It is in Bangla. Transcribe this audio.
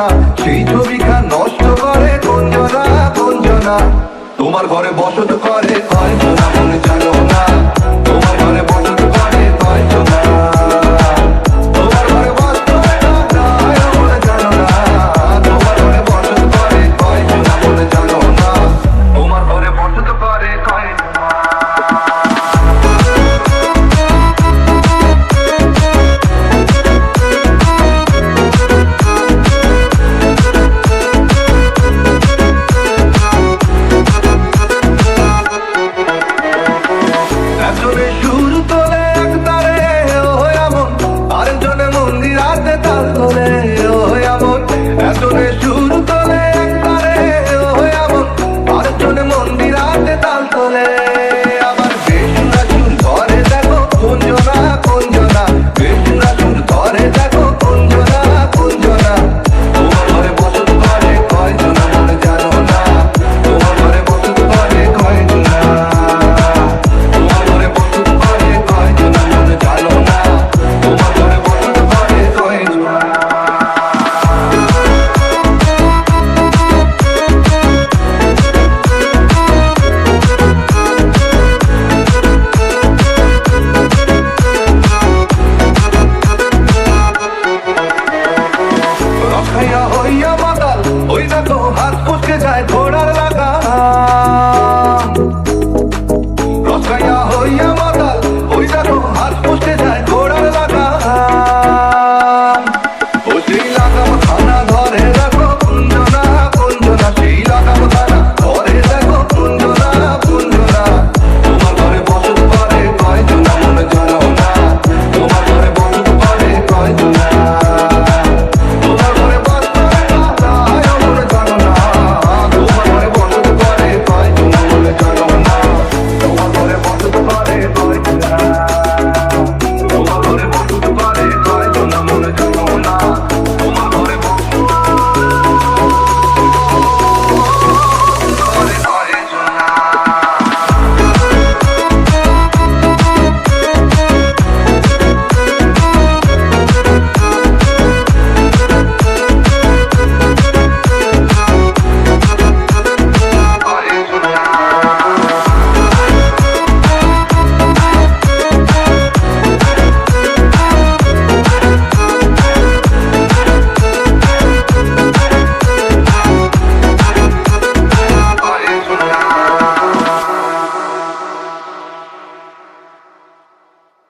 কুঞ্জনা সেই ছবিখা নষ্ট করে কুঞ্জনা কুঞ্জনা তোমার ঘরে বসত করে হয়